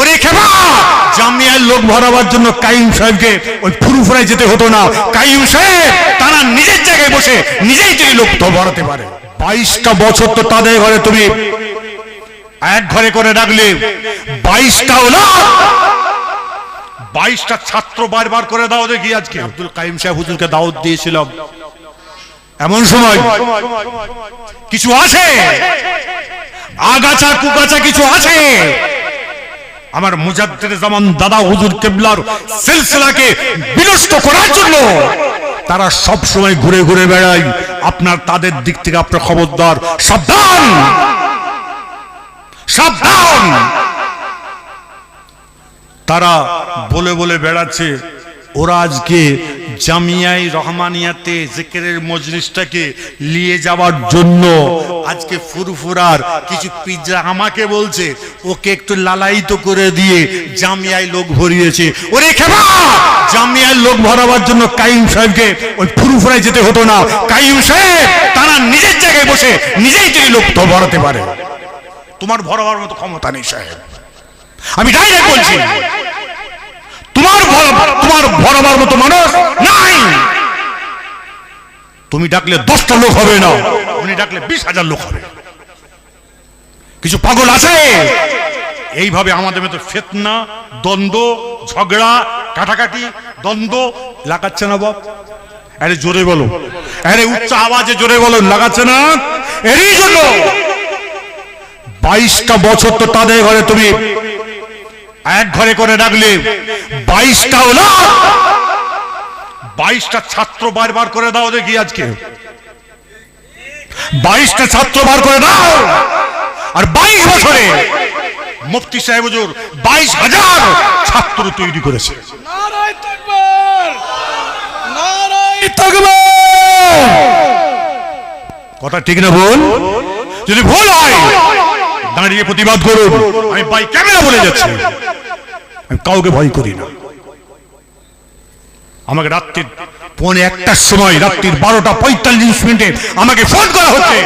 ওরে খেপা! জামিয়ার লোক ভরাবার জন্য কাইম সাহেবকে ওই ফুরুফুরায় যেতে হতো না। কাইম সাহেব তারা নিজের জায়গায় বসে নিজেই যদি লোক তো ভরাতে পারে। বাইশটা বছর তো তাদের ঘরে তুমি এক ঘরে করে রাখলে। বাইশটা হলো বাইশটা ছাত্র বারবার করে দাও দেখি আজকে। আব্দুল কাইম সাহেব হুজুরকে দাওয়াত দিয়েছিলাম। এমন সময় কিছু আছে? আগাছা কুগাছা কিছু আছে? আমার মুজাদ্দের জামান দাদা হুজুর কেবলার সিলসিলাকে বিনষ্ট করার জন্য তারা সব সময় ঘুরে ঘুরে বেড়ায়। আপনার তাদের দিক থেকে আপনার খবরদার। সাবধান! সাবধান! তারা বলে বলে বেড়াচ্ছে। ওরা আজকে জামিয়াই রহমানিয়াতে জেকেরের মজলিসটাকে নিয়ে যাওয়ার জন্য আজকে ফুরফুরার কিছু পিজ্জা আমাকে বলছে, ওকে একটু লালায়িত করে দিয়ে জামিয়ায় লোক ভরিয়েছে। ওরে খেপা! জামিয়ায় লোক ভরাবার জন্য কাইম সাহেবকে ওই ফুরফুরায় যেতে হতো না। কাইম সাহেব, তারা নিজের জায়গায় বসে নিজেই যদি লোক তো ভরাতে পারে। তোমার ভরাবার মতো ক্ষমতা নেই সাহেব। আমি ডাইরেক্ট বলছি তোমার ভর- ভরাবার মতো মানুষ নাই। তুমি ডাকলে দশটা লোক হবে না, উনি ডাকলে বিশ হাজার লোক হবে। কিছু পাগল আছে? এইভাবে আমাদের মতো ফেতনা, দ্বন্দ্ব, ঝগড়া, কাটাকাটি, দ্বন্দ্ব লাগাচ্ছে না বাপ। আরে জোরে বলো। আরে উচ্চ আওয়াজে জোরে বলো, লাগাচ্ছে না? এরই জন্য বাইশটা বছর তো তাদের ঘরে তুমি এক ঘরে করে রাখলে বাইশটা হলো বাইশটা ছাত্র বারবার করে দাও দেখি আজকে। বাইশটা ছাত্র বার করে দাও। আর বাইশ বছরে মুফতি সাহেব হুজুর বাইশ হাজার ছাত্র তৈরি করেছে। কথা ঠিক না ভুল? যদি ভুল হয় দাঁড়িয়ে প্রতিবাদ করুন। আমি বাই ক্যামেরা বলে যাচ্ছি। আমি কাউকে ভয় করি না। আমাকে রাত্রির পৌনে একটার সময়, রাত্রির বারোটা পঁয়তাল্লিশ মিনিটে আমাকে ফোন করা হচ্ছে।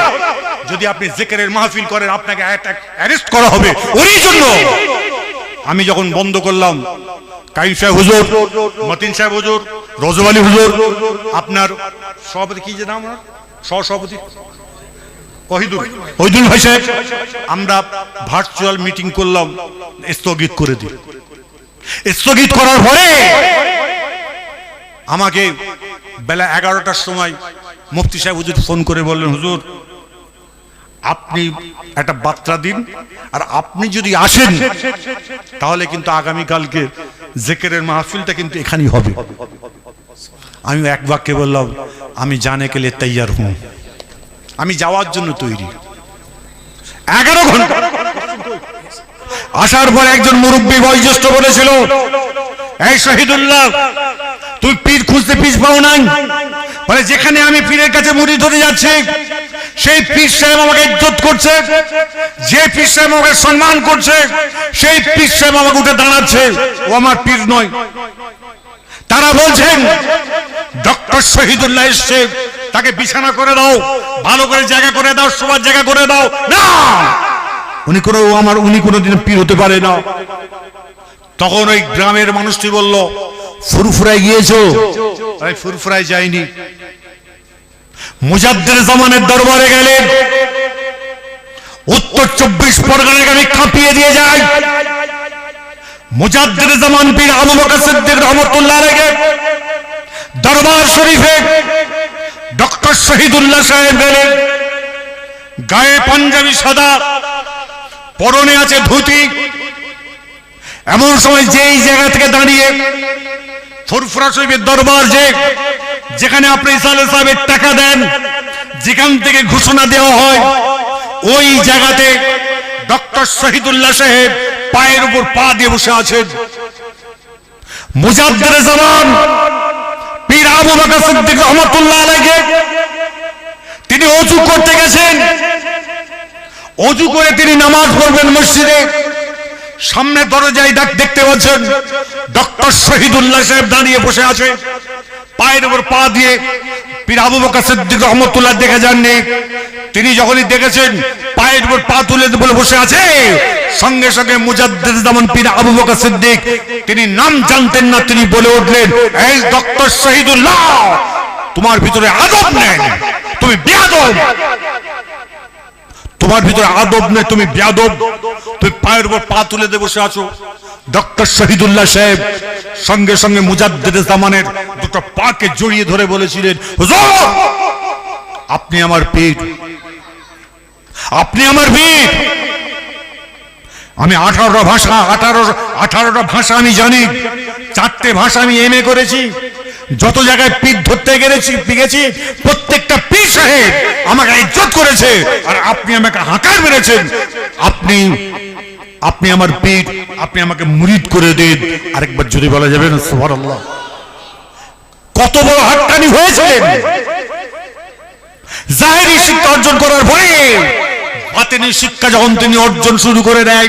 যদি আপনি জেকেরের মাহফিল করেন, আপনাকে অ্যারেস্ট করা হবে। ওরই জন্য আমি যখন বন্ধ করলাম, কাইম সাহেব হুজুর, মতিন সাহেব হুজুর, রজব হুজুর, আপনার সভাপতি কি যে নাম সহসভাপতি? আমরা ভার্চুয়াল মিটিং করলাম, স্থগিত করে দিই। স্থগিত করার পরে আমাকে বেলা এগারোটার সময় মুফতি সাহেব হুজুর ফোন করে বললেন, হুজুর, আপনি একটা বার্তা দিন, আর আপনি যদি আসেন, তাহলে কিন্তু আগামীকালকে জেকেরের মাহফিলটা কিন্তু এখানেই হবে। আমি এক বাক্যে বললাম, আমি জানে কে লিয়ে তৈয়ার হুম। আমি যাওয়ার জন্য তৈরি। এগারো ঘণ্টা আসার পর একজন মুরব্বী বয়োজ্যেষ্ঠ বলেছিল, এই শহীদুল্লাহ, তুই পীর খুঁজতে পিস পাও নাই? বলে, যেখানে আমি পীরের কাছে মুড়ি ধরে যাচ্ছি, সেই পীর সাহেব আমাকে ইজ্জত করছে। যে পীর সাহেব আমাকে সম্মান করছে, সেই পীর সাহেব আমাকে উঠে দাঁড়াচ্ছে। ও আমার পীর নয়। তারা বলছেন, ডক্টর শহীদুল্লাহ এসছে, তাকে বিছানা করে দাও, ভালো করে জায়গা করে দাও সবার জায়গা করে দাও। না! উনি কোনো আমার, উনি কোনোদিন পীর হতে পারে না। তখন ওই গ্রামের মানুষটি বলল, ফুরফুরায় গিয়েছো? আরে, ফুরফুরায় যায়নি মুজাদ্দের জামানের দরবারে গেলেন উত্তর চব্বিশ পরগনাকে আমি কাঁপিয়ে দিয়ে যাই। মুজাদ্দের জামান পীর আবু বকর সিদ্দিক রহমতুল্লাহ আলাইহি দরবার শরীফে ডক্টর শহীদুল্লাহ সাহেব গেলেন গায়ে পাঞ্জাবি সাদা পরনে আছে ধুতি। এমন সময় যেই জায়গা থেকে দাঁড়িয়ে ফুরফুরা শরীফের দরবার যে, যেখানে আপনি ইসালে সাহেবের টাকা দেন, যেখান থেকে ঘোষণা দেওয়া হয়, ওই জায়গাতে ডক্টর শহীদুল্লাহ সাহেব পায়ের উপর পা দিয়ে বসে আছেন। মুজাদ্দের জামান, পীর আবু বকর সিদ্দিক রহমাতুল্লাহ আলাইহি, তিনি অজু করতে গেছেন। অজু করে তিনি নামাজ পড়বেন মসজিদে। সামনে দরজায় ডাক দেখতে পাচ্ছেন ডক্টর শহীদুল্লাহ সাহেব দাঁড়িয়ে বসে আছে। পায়ের উপর পা দিয়ে পীর আবু বকর সিদ্দিক রহমতুল্লাহ দেখে যাননি। তিনি যখনই দেখেছেন, পায়ের উপর পা তুলে বলে বসে আছে, সঙ্গে সঙ্গে মুজাদ্দিদ জামান পীর আবু বকর সিদ্দিক, তিনি নাম জানতেন না, তিনি বলে উঠলেন, এই ডক্টর শহীদুল্লাহ, তোমার ভিতরে আদব নেই, তুমি বেয়াদব তোমার ভিতরে আদব নেই, তুমি বেয়াদব। তুমি পায়ের উপর পা তুলে দিয়ে বসে আছো। ডক্টর শহীদুল্লাহ সাহেব সঙ্গে সঙ্গে মুজাদ্দিদ জামানের দুটো পাকে জড়িয়ে ধরে বলেছিলেন আপনি আমার পীর। আপনি আমার পীর। আমি আঠারোটা ভাষা, আঠারো, আঠারোটা ভাষা আমি জানি। চারটে ভাষা আমি এম করেছি। যত জায়গায় পীর ধরতে গেছি গেছি, প্রত্যেকটা পীর সাহেব আমাকে ইজ্জত করেছে আর আপনি আমাকে হাঁকার মেরেছেন। আপনি আপনি আমার পীর আপনি আমাকে মুরিদ করে দিন। আরেকবার যদি বলা যাবে না, সুবহানাল্লাহ। কত বড় হাট্টানি হয়েছিলেন। জাহেরি শিক্ষা অর্জন করার পরে বাতেনি শিক্ষা যখন তিনি অর্জন শুরু করে দেয়,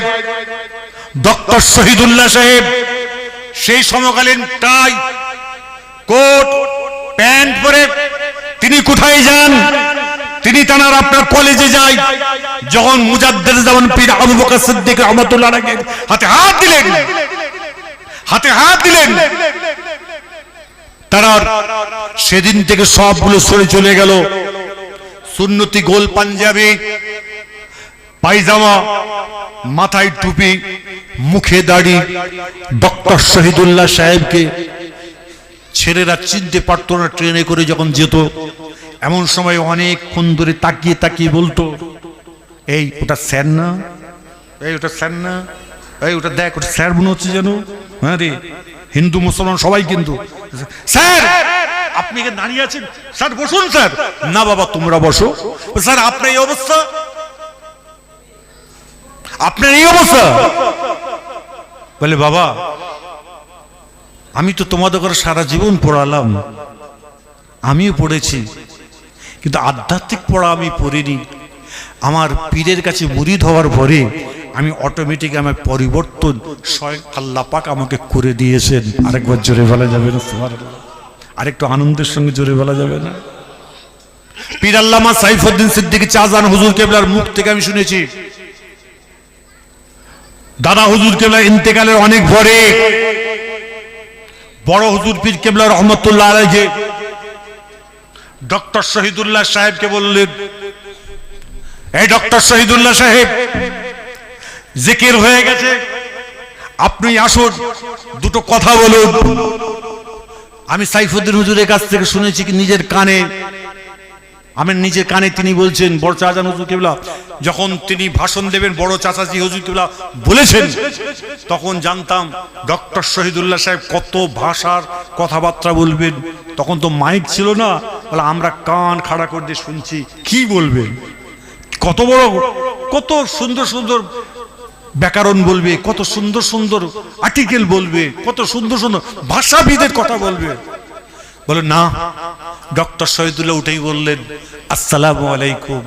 ডক্টর শহীদুল্লাহ সাহেব সেই সমকালীন টাই, কোট, প্যান্ট পরে তিনি কোথায় যান? তিনি তানার আপনার কলেজে যায়। যখন মুজাদ্দের যেমন পীর আবু বকর সিদ্দিক রহমতুল্লাহ হাতে হাত দিলেন। হাতে হাত দিলেন। তারা সেদিন থেকে সবগুলো সরে চলে গেল। সুন্নতি গোল পাঞ্জাবি, পায়জামা, মাথায় টুপি, মুখে দাড়ি, ডক্টর শহীদুল্লাহ সাহেবকে ছেলেরা চিনতে পারতো না ট্রেনে করে যখন যেত। এমন সময় অনেকক্ষণ ধরে তাকিয়ে তাকিয়ে বলতো, এই, ওটা স্যার না? এই, ওটা স্যার না? এই, ওটা দেখ, ওটা স্যার মনে হচ্ছে যেন। হ্যাঁ রে, হিন্দু, মুসলমান সবাই কিন্তু। স্যার, আপনি কি দাঁড়িয়ে আছেন? স্যার, বসুন, স্যার। না বাবা, তোমরা বসো। স্যার, আপনার এই অবস্থা? আপনার এই অবস্থা? বলে, বাবা আমি তো তোমাদের করে সারা জীবন পড়ালাম। আমিও পড়েছি। কিন্তু আধ্যাত্মিক পড়া আমি পড়িনি। আমার পীরের কাছে মুরিদ হওয়ার পরে আমি অটোমেটিক আমার পরিবর্তন স্বয়ং আল্লাহ পাক আমাকে করে দিয়েছেন। আরেকবার জোরে বলা যাবে না। আরেকটু আনন্দের সঙ্গে জোরে বলা যাবে না। পীর আল্লামা সাইফুদ্দিন সিদ্দিকী চাজান হুজুর কেবলার মুখ থেকে আমি শুনেছি। দাদা হুজুর কেবলা ইন্তেকালের অনেক পরে বড় হুজুর পীর কেবলা রহমতুল্লাহ আলাইকে ডক্টর শহীদুল্লাহ সাহেবকে বললেন, এই ডক্টর শহীদুল্লাহ সাহেব, জিকির হয়ে গেছে। আপনি আসুন, দুটো কথা বলুন। আমি সাইফুদ্দিন হুজুরের কাছ থেকে শুনেছি কি নিজের কানে আমার নিজের কানে তিনি বলছেন, বড় চাচা হুজুর কেবলা, যখন তিনি ভাষণ দেবেন, বড় চাচাজি হুজুর কেবলা বলেছেন, তখন জানতাম ডক্টর শহীদুল্লাহ সাহেব কত ভাষার কথাবার্তা বলবেন। তখন তো মাইক ছিল না, বলে আমরা কান খাড়া করে দিয়ে শুনছি, কি বলবেন? কত বড়, কত সুন্দর সুন্দর ব্যাকরণ বলবে, কত সুন্দর সুন্দর আর্টিকেল বলবে, কত সুন্দর সুন্দর ভাষাবিদের কথা বলবে। বলে, না ডক্টর শহীদুল্লাহ উঠেই বললেন, আসসালামু আলাইকুম।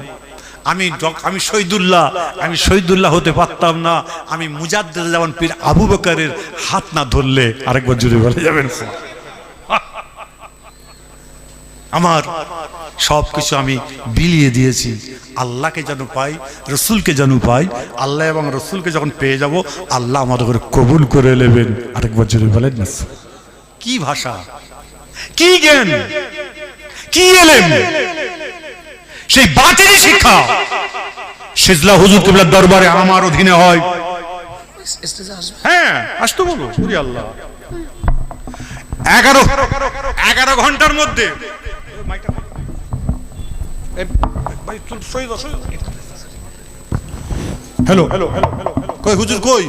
আমি আমি শহীদুল্লাহ আমি শহীদুল্লাহ হতে পারতাম না। আমি মুজাদ্দের যেমন পীর আবু বকরের হাত না ধরলে, আরেকবার জুড়ে বলে যাবেন আমার সব কিছু আমি বিলিয়ে দিয়েছি। আল্লাহকে যেন পাই, রসুলকে যেন পাই, আল্লাহ এবং রসুলকে যখন পেয়ে যাব, আল্লাহ আমাদের করে কবুল করে নেবেন। আরেকবার জুড়ে বলেন না কি ভাষা? কি জ্ঞান? কি এলেন? সেই বাতিল শিক্ষা। সিজলা হুজুর কিবলার দরবারে আমার অধীনে হয়। হ্যাঁ আসতো বলো সুরি আল্লাহ। এগারো এগারো ঘণ্টার মধ্যে। হ্যালো হ্যালো হ্যালো কই হুজুর কই?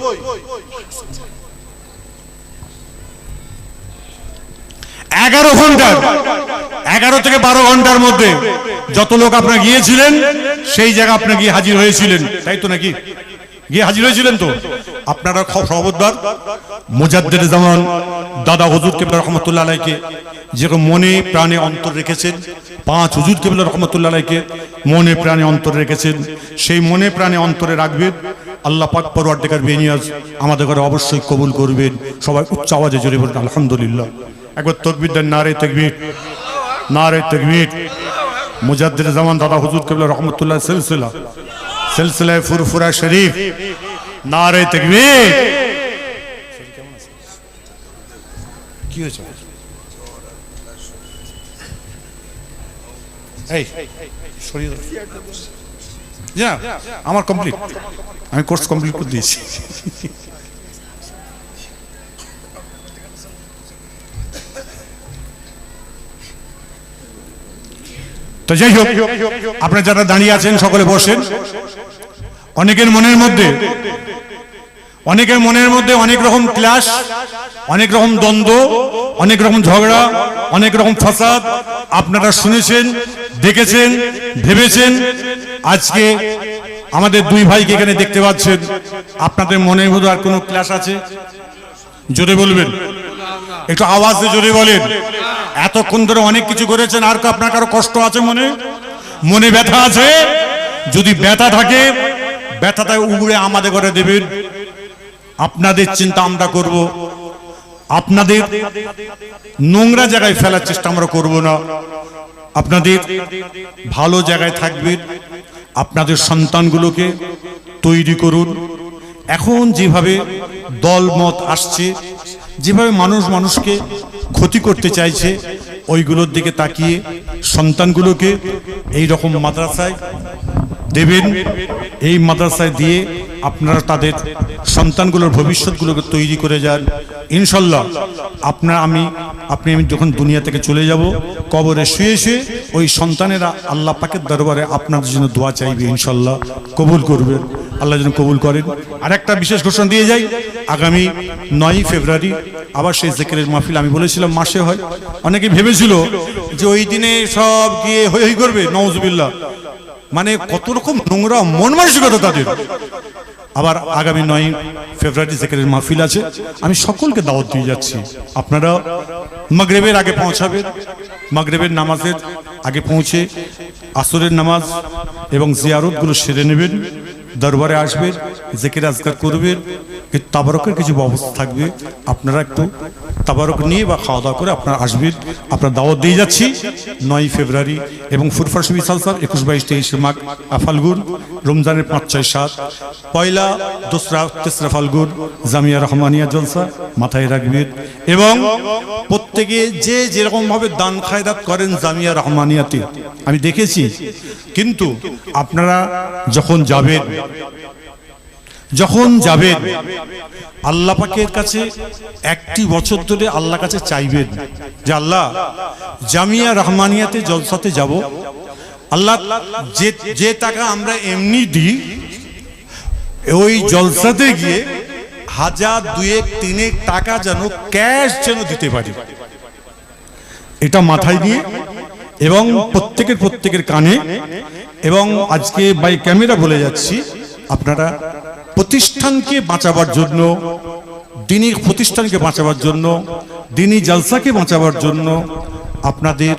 এগারো ঘণ্টার, এগারো থেকে বারো ঘণ্টার মধ্যে যত লোক আপনার গিয়েছিলেন, সেই জায়গা আপনি গিয়ে হাজির হয়েছিলেন। তাই তো নাকি? গিয়ে হাজির হয়েছিলেন তো? আপনারা খবরদার মুজাদ্দের জামান, দাদা হজুর কেবলা রহমতুল্লাহ আলাইকে যেরকম মনে প্রাণে অন্তর রেখেছেন, পাঁচ হজুর কেবলা রহমতুল্লাহ আলাইকে মনে প্রাণে অন্তর রেখেছেন, সেই মনে প্রাণে অন্তরে রাখবেন। আল্লাহ পাক পরওয়ার ডেকার বেনিয়াজ আমাদের ঘরে অবশ্যই কবুল করবেন। সবাই উচ্চ আওয়াজে জোরে বলবেন আলহামদুলিল্লাহ। একবার তকবির দেন নারে তকবির নারে তকবির। মুজাদ্দিদ জামান দাদা হুজুর কেবলা রহমতুল্লাহ সিলসিলা, সিলসিলায় ফুরফুরা শরীফ, নারে তাকবীর। কি হয়েছে? আমার কমপ্লিট আমি কোর্স কমপ্লিট করে দিয়েছি। তো যাই হোক, আপনারা যারা দাঁড়িয়ে আছেন, সকলে বসেন। অনেকের মনের মধ্যে, অনেকের মনের মধ্যে অনেক রকম ক্লাস, অনেক রকম দ্বন্দ্ব, অনেক রকম ঝগড়া, অনেক রকম ফাসাদ। আপনারা শুনেছেন, দেখেছেন, ভেবেছেন। আজকে আমাদের দুই ভাইকে এখানে দেখতে পাচ্ছেন। আপনাদের মনের মধ্যে আর কোনো ক্লাস আছে? জোরে বলবেন। একটু আওয়াজে জোরে বলেন। এতক্ষণ ধরে অনেক কিছু করেছেন, আর আপনার কারও কষ্ট আছে মনে? মনে ব্যথা আছে? যদি ব্যথা থাকে ব্যথাটা উগড়ে আমাদের ঘরে দেবেন। আপনাদের চিন্তা আমরা করব। আপনাদের নোংরা জায়গায় ফেলার চেষ্টা আমরা করব না। আপনাদের ভালো জায়গায় থাকবেন। আপনাদের সন্তানগুলোকে তৈরি করুন। এখন যেভাবে দলমত আসছে যেভাবে মানুষ মানুষকে ক্ষতি করতে চাইছে, ওইগুলোর দিকে তাকিয়ে সন্তানগুলোকে এই রকম মাদ্রাসায় দেবেন, এই মাদ্রাসায় দিয়ে আপনারা তাদের সন্তানগুলোর ভবিষ্যৎগুলোকে তৈরি করে যান। ইনশাল্লাহ, আপনার আমি, আপনি আমি যখন দুনিয়া থেকে চলে যাব, কবরে শুয়ে শুয়ে ওই সন্তানেরা আল্লাহ পাকের দরবারে আপনাদের জন্য দোয়া চাইবে ইনশাল্লাহ, কবুল করবেন আল্লাহ যেন কবুল করেন। আর একটা বিশেষ ঘোষণা দিয়ে যাই, আগামী নয়ই ফেব্রুয়ারি, আবার সেই জেকেরের মাহফিল আমি বলেছিলাম, মাসে হয়। অনেকে ভেবেছিল যে ওই দিনে সব গিয়ে হই করবে নওয়াজবিল্লাহ মানে কত রকম নোংরা, মন মানসিকতা তাদের। আবার আগামী নয় ফেব্রুয়ারি সেকেন্ডের মাহফিল আছে, আমি সকলকে দাওয়াত দিয়ে যাচ্ছি। আপনারা মাগরেবের আগে পৌঁছাবেন, মাগরেবের নামাজের আগে পৌঁছে আসরের নামাজ এবং জিয়ারতগুলো সেরে নেবেন, দরবারে আসবেন, জেকের আজগার করবেন, তাবারকের কিছু ব্যবস্থা থাকবে। আপনারা একটু তাবারক নিয়ে বা খাওয়া দাওয়া করে আপনার আসবেন। আপনার দাওয়াত দিয়ে যাচ্ছি নয় ফেব্রুয়ারি এবং ফুরফার সুবি সালসার একুশ বাইশ তেইশে মাঘ ফাল্গুন রমজানের পাঁচ ছয় সাত। পয়লা দোসরা তেসরা ফাল্গুন, জামিয়া রহমানিয়া জলসা, মাথায় রাখবেন এবং প্রত্যেকে যে যেরকমভাবে দান খায়রাত করেন জামিয়া রহমানিয়াতে, আমি দেখেছি। কিন্তু আপনারা যখন যাবেন যখন যাবেন আল্লাহ পাকের কাছে একটি বছর ধরে আল্লাহ কাছে চাইবেন যে, আল্লাহ, জামিয়া রহমানিয়াতে জলসাতে যাব। আল্লাহ, যে যে টাকা আমরা এমনি দিই, ওই জলসাতে গিয়ে হাজার দুয়েক, তিনেক টাকা যেন ক্যাশ যেন দিতে পারি। এটা মাথায় নিয়ে এবং প্রত্যেকের প্রত্যেকের কানে এবং আজকে বাই ক্যামেরা বলে যাচ্ছি, আপনারা প্রতিষ্ঠানকে বাঁচাবার জন্য দিনী প্রতিষ্ঠানকে বাঁচাবার জন্য, দিনী জালসাকে বাঁচাবার জন্য আপনাদের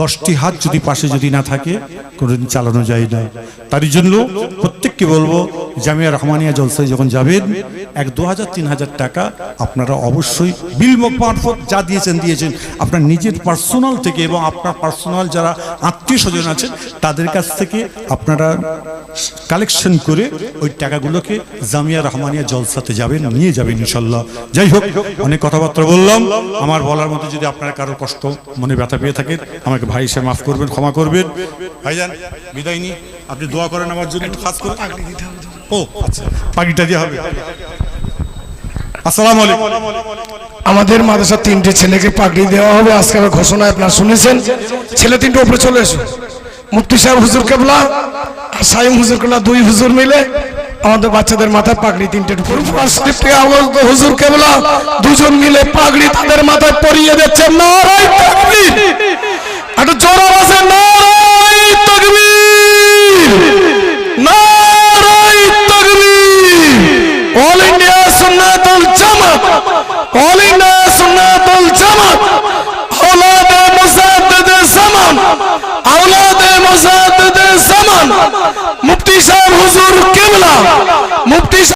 দশটি হাত যদি পাশে যদি না থাকে, কোনোদিন চালানো যায় না। তারই জন্য প্রত্যেককে বলব জামিয়া রহমানিয়া জলসায় যখন যাবেন, এক দু হাজার তিন হাজার টাকা আপনারা অবশ্যই বিল মারফত যা দিয়েছেন দিয়েছেন। আপনার নিজের পার্সোনাল থেকে এবং আপনার পার্সোনাল যারা আত্মীয় স্বজন আছেন, তাদের কাছ থেকে আপনারা কালেকশন করে ওই টাকাগুলোকে জামিয়া রহমানিয়া জলসাতে যাবেন, নিয়ে যাবেন ইনশাল্লাহ। যাই হোক, অনেক কথাবার্তা বললাম। আমার বলার মতো যদি আপনার কারও কষ্ট মনে ব্যথা পেয়ে থাকেন আমাকে ভাই হিসেবে মাফ করবেন, ক্ষমা করবেন। ভাইজান, বিদায় নি আপনি দোয়া করেন আমার জন্য খাস করে। আচ্ছা আমাদের মাদ্রাসার তিনটে ছেলেকে পাগড়ি দেওয়া হবে, আজকে আমার ঘোষণা আপনারা শুনেছেন? ছেলে তিনটে উপরে চলে এসো। মুফতি সাহেব, হুজুর কেবলা আর সাইম হুজুর কেবলা দুই হুজুর মিলে আমাদের বাচ্চাদের মাথায় পাগড়ি তিনটে হুজুর কেবলা, দুজন মিলে পাগড়ি তাদের মাথায় পরিয়ে দিচ্ছেন মুফতি সাহেব হুজুর কেবলা।